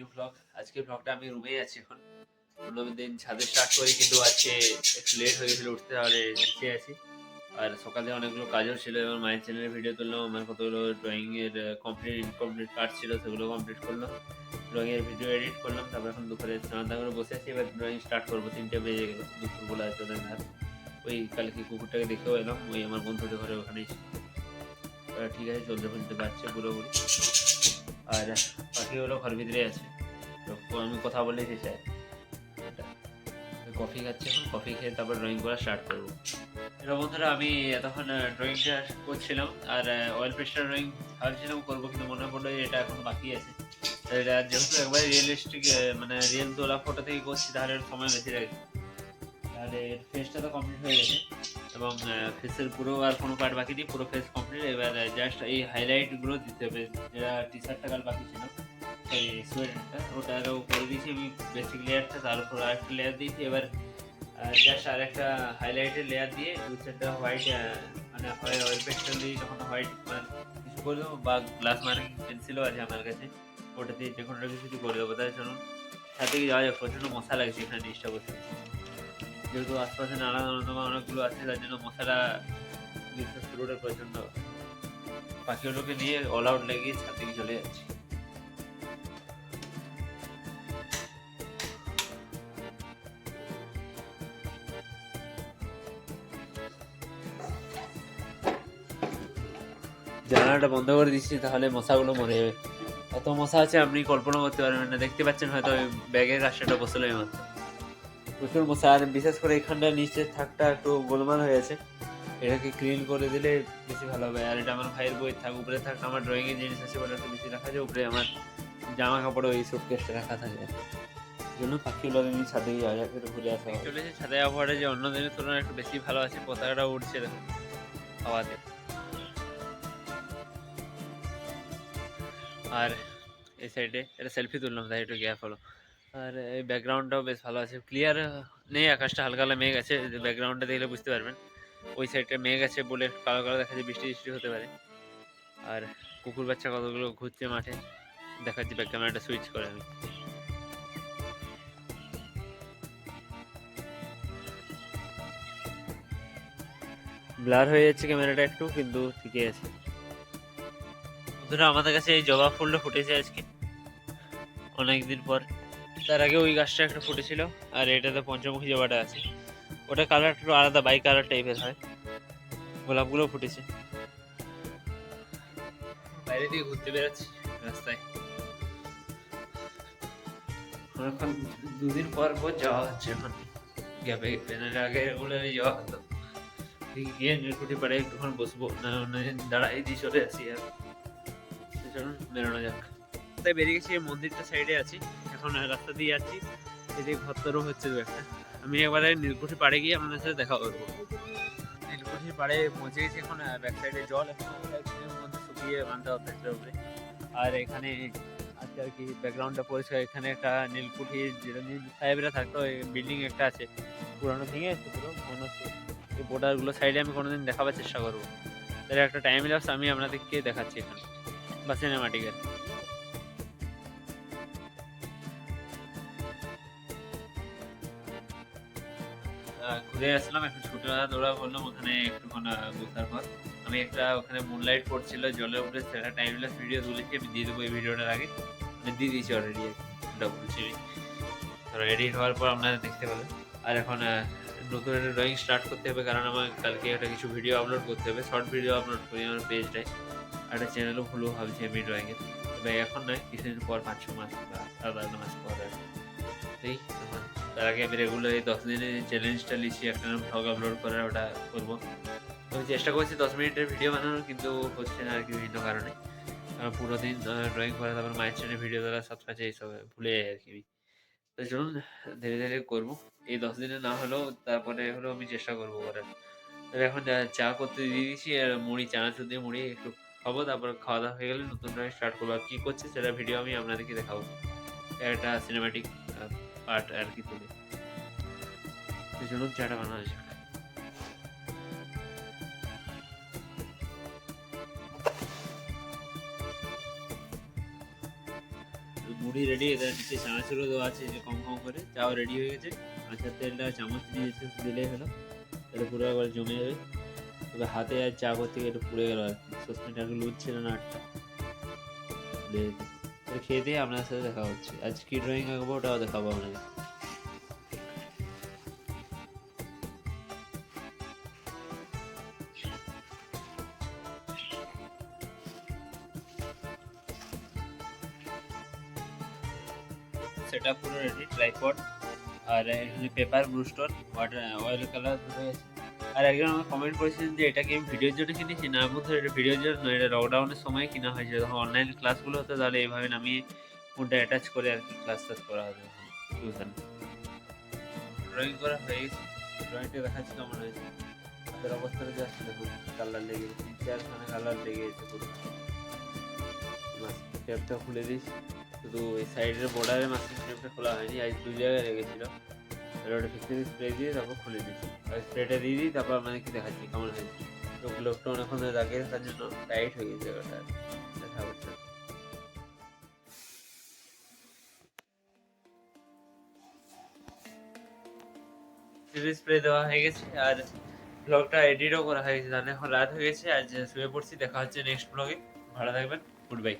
New blog আজকে ব্লগটা আমি রুমেই আছি এখন। অন্যান্য দিন ছাদে স্টার্ট করি, কিন্তু আজকে একটু লেট হয়ে গেছিল, উঠতে তাহলে নিচে আছি। আর সকালে অনেকগুলো কাজও ছিল এবং মায়ের চ্যানেলে ভিডিও তুললাম, আমার কতগুলো ড্রয়িংয়ের কমপ্লিট ইনকমপ্লিট কাজ ছিল, সেগুলো কমপ্লিট করলাম। ড্রয়িংয়ের ভিডিও এডিট করলাম, তারপর এখন দুপুরে স্নান করে বসে আছি, এবার ড্রয়িং স্টার্ট করব, তিনটে বেজে গেল দুপুরবেলা চলে না ওই কালকে কুকুরটাকে দেখেও এলাম, ওই আমার বন্ধুদের ঘরে ওখানেই। ঠিক আছে চলতে ফেলতে পারছে পুরোপুরি। আর পাখি হলো ঘর ভিতরে আছে। আমি কথা বলে চাই কফি খাচ্ছি এখন, কফি খেয়ে তারপর ড্রয়িং করা স্টার্ট করব। এটা বন্ধুরা, আমি এতক্ষণ ড্রয়িংটা করছিলাম, আর অয়েল পেস্টার ড্রয়িং ভাবছিলাম করব, কিন্তু মনে পড়ল এটা এখন বাকি আছে। এটা যেহেতু একবার রিয়েলিস্টিক মানে রিয়েল তোলা ফটো থেকে করছি, তাহলে সময় বেশি লাগে তাহলে ফেসটা তো কমপ্লিট হয়ে গেছে, এবং ফেসের পুরো আর কোনো পার্ট বাকি নেই, পুরো ফেস কমপ্লিট এবার জাস্ট এই হাইলাইটগুলো দিতে হবে। যেটা টি শার্টটা কাল বাকি ছিল। এই সোয়েটারটা ওটা আরও করে দিয়েছি আমি বেসিক লেয়ারটা তার উপর আরেকটা লেয়ার দিয়েছি। এবার জাস্ট আর একটা হাইলাইটের লেয়ার দিয়ে দু চারটা হোয়াইট মানে হয় অয়েল পেস্টাল দিয়ে যখন হোয়াইট কিছু করে দেবো, বা গ্লাস মার্কিং পেন্সিলও আছে আমার কাছে, ওটা দিয়ে যে কোনো কিছু করে দেবো। তাই চলুন, সাথে কি যাওয়া যাক? প্রচণ্ড মশা লাগছে এখানে জিনিসটা বসে যেহেতু আশপাশে নানা নর্দমা অনেকগুলো আছে, তার জন্য মশাটা গ্রীষ্ম শুরুটা প্রচণ্ড। পাখিগুলোকে নিয়ে অল আউট লেগে ছাদে গিয়ে চলে যাচ্ছি। জানালাটা বন্ধ করে দিচ্ছি তাহলে মশাগুলো মরে যাবে। এত মশা আছে আপনি কল্পনা করতে পারবেন না। দেখতে পাচ্ছেন হয়তো ওই ব্যাগের রাস্তাটা বসল এই মাত্র। প্রচুর মশা আর বিশেষ করে এখানটা নিচের থাকটা একটু গোলমাল হয়ে আছে। এটাকে ক্লিন করে দিলে বেশি ভালো হবে। আর এটা আমার ভাইয়ের বই থাক উপরে থাক আমার ড্রয়িং এর জিনিস আছে বলে একটু বেশি রাখা যায়। উপরে আমার জামা কাপড় ওই সব কেসটা রাখা থাকে। জন্য পাখিগুলো আমি ছাদে যাওয়া যাক একটু ঘুরে আসা। চলেছে ছাদে আবহাওয়াটা যে অন্য দিনের তুলনায় একটু বেশি ভালো আছে পতাকাটা উঠছে দেখুন হাওয়াতে। আর এই সাইডে এটা সেলফি তুললাম তাই একটু গ্যাপ হলো। আর এই ব্যাকগ্রাউন্ডটাও বেশ ভালো আছে। ক্লিয়ার নেই, আকাশটা হালকা হালকা মেঘ আছে ব্যাকগ্রাউন্ডটা দেখলে বুঝতে পারবেন। ওই সাইডটা মেঘ আছে বলে কালো কালো দেখা যায় বৃষ্টি বৃষ্টি হতে পারে। আর কুকুর বাচ্চা কতগুলো ঘুরছে মাঠে, দেখাচ্ছি ব্যাক ক্যামেরাটা সুইচ করে আমি। ব্লার হয়ে যাচ্ছে ক্যামেরাটা একটু, কিন্তু ঠিকই আছে। বন্ধুরা আমাদের কাছে এই জবা ফুলটা ফুটেছে আজকে। অনেকদিন পর। তার আগে ওই গাছটা একটা ফুটেছিল আর এটাতে পঞ্চমুখী জবাটা আছে। ওটা কালার একটু আলাদা বাই কালার টাইপের হয়। গোলাপগুলো ফুটেছে। বাইরে দিয়ে ঘুরতে বেরোচ্ছি রাস্তায়। এখন দুদিন পর পর যাওয়া হচ্ছে এখন। গ্যাপে গ্যাপে আগে রেগুলারই যাওয়া হতো। গিয়ে নীলকুঠি পাড়ে একটুক্ষণ বসবো না দাঁড়াই দিয়ে চলে আসি আর। চলুন, বেরোনো যাক। তাই বেরিয়ে গেছি এই মন্দিরটা সাইডে আছি। এখন রাস্তা দিয়ে যাচ্ছি। এদিকে ঘরতরও হচ্ছে দু একটা। আমি এবারে নীলকুঠি পাড়ে গিয়ে আপনাদের সাথে দেখা করব। নীলকুঠির পাড়ে পৌঁছে গেছি এখন ব্যাক সাইডে জল। এখন মধ্যে শুকিয়ে বান্ধা হতে উপরে আর এখানে আছে আর কি ব্যাকগ্রাউন্ডটা পরিষ্কার এখানে একটা নীলকুঠি নীল সাহেবরা থাকতো বিল্ডিং একটা আছে। পুরানো ভেঙে আছে পুরো হচ্ছে এই বোর্ডারগুলো সাইডে আমি কোনোদিন দেখাবার চেষ্টা করব। তাহলে একটা টাইম লাপস আমি আপনাদেরকে দেখাচ্ছি এখানে। বা সিনেমাটিকের ঘুরে আসলাম একটু ছুটে দৌড়া করলাম ওখানে একটুক্ষণ বসার পর। আমি একটা ওখানে মুনলাইট পড়ছিল জলের উপরে সেটা টাইম লাপস ভিডিও তুলেছি, আমি দিয়ে দেবো এই ভিডিওটার আগে। আমি দিয়ে দিয়েছি অলরেডি ওটা বলছি এডিট হওয়ার পর আপনারা দেখতে পাবেন। আর এখন নতুন একটা ড্রয়িং স্টার্ট করতে হবে, কারণ আমার কালকে একটা কিছু ভিডিও আপলোড করতে হবে শর্ট ভিডিও আপলোড করি আমার পেজটায় আর একটা চ্যানেলও খুলবো ভাবছি আমি ড্রয়িংয়ের তবে এখন নয়, কিছুদিন পর পাঁচ ছ মাস বা সাত আট মাস পর আর। এই তার আগে আমি রেগুলার এই দশ দিনের চ্যালেঞ্জটা লিখছি, একটা ভ্লগ আপলোড করার, ওটা করব। আমি চেষ্টা করছি দশ মিনিটের ভিডিও বানানোর, কিন্তু হচ্ছে না আর কি বিভিন্ন কারণে। কারণ পুরো দিন ড্রয়িং করা, তারপর মায়ের চ্যানেল ভিডিও দ্বারা সব কাছে এইসব ভুলে যাই আর কি। তো চলুন, ধীরে ধীরে করব। এই দশ দিনে না হলেও তারপরে হলেও আমি চেষ্টা করব করার। এখন যা- চা করতে দিয়ে দিয়েছি, আর মুড়ি, চানাচুর দিয়ে মুড়ি, একটু খাব, তারপর খাওয়া দাওয়া হয়ে গেলে নতুন ড্রয়িং স্টার্ট করব। আর কী করছে সেটা ভিডিও আমি আপনাদেরকে দেখাবো। একটা সিনেমাটিক পার্ট আর কি তুলে। তো চলুন চাটা বানানো যাক মুড়ি রেডি এদের নিচে চানাচুরও দেওয়া আছে যে কম কম করে। চাও রেডি হয়ে গেছে। আচার তেলটা চামচ দিয়েছে দিলেই হলো। এটা পুরো একবার জমে যাবে। তবে হাতে আর চা করতে গিয়ে একটু পুড়ে গেল। আর কি সসপ্যানটা একটু লুজ ছিল না আটটা খেয়ে দিয়ে আপনার সাথে দেখা হচ্ছে। আজ কি ড্রয়িং আঁকবো, ওটাও দেখাবো আপনাকে। সেটা পুরো রেডি ট্রাইপড আর এখানে paper Brustro water oil colour দুটো আছে। আর একজন আমাকে কমেন্ট করেছিলেন যে এটা কি আমি ভিডিওর জন্য কিনেছি? না বলতে এটা ভিডিওর জন্য নয়, এটা লকডাউনের সময় কিনা হয়েছে। যখন অনলাইন ক্লাসগুলো হতো তাহলে এইভাবে নামিয়ে ফোনটা অ্যাটাচ করে আর কি ক্লাস টাস করা হবে টিউশন ড্রয়িং করা হয়ে গেছে। ড্রয়িংটা দেখাচ্ছি কেমন হয়েছে। হাতের অবস্থাটা জাস্ট দেখুন কালার লেগে গেছে। চারখানে কালার লেগে গেছে পুরো। খুলে দিয়েছি। শুধু এই সাইডের বর্ডারে মাস্কিং টেপটা খোলা হয়নি আজ দু জায়গায় লেগেছিল। ওটা ফিক্সিং স্প্রে দিয়ে তারপর খুলে দিয়েছি। আর স্প্রেটা দিয়ে দিই তারপর আপনাদের কি দেখাচ্ছি কেমন হয়েছে। লোক লোকটা অনেকক্ষণ ধরে রাখার জন্য টাইট হয়ে গেছে জায়গাটা দেখা হচ্ছে। স্প্রে দেওয়া হয়ে গেছে, আর ব্লগটা এডিটও করা হয়ে গেছে। তাহলে এখন রাত হয়ে গেছে, আজ শুয়ে পড়ছি, দেখা হচ্ছে নেক্সট ব্লগে ভালো থাকবেন গুড বাই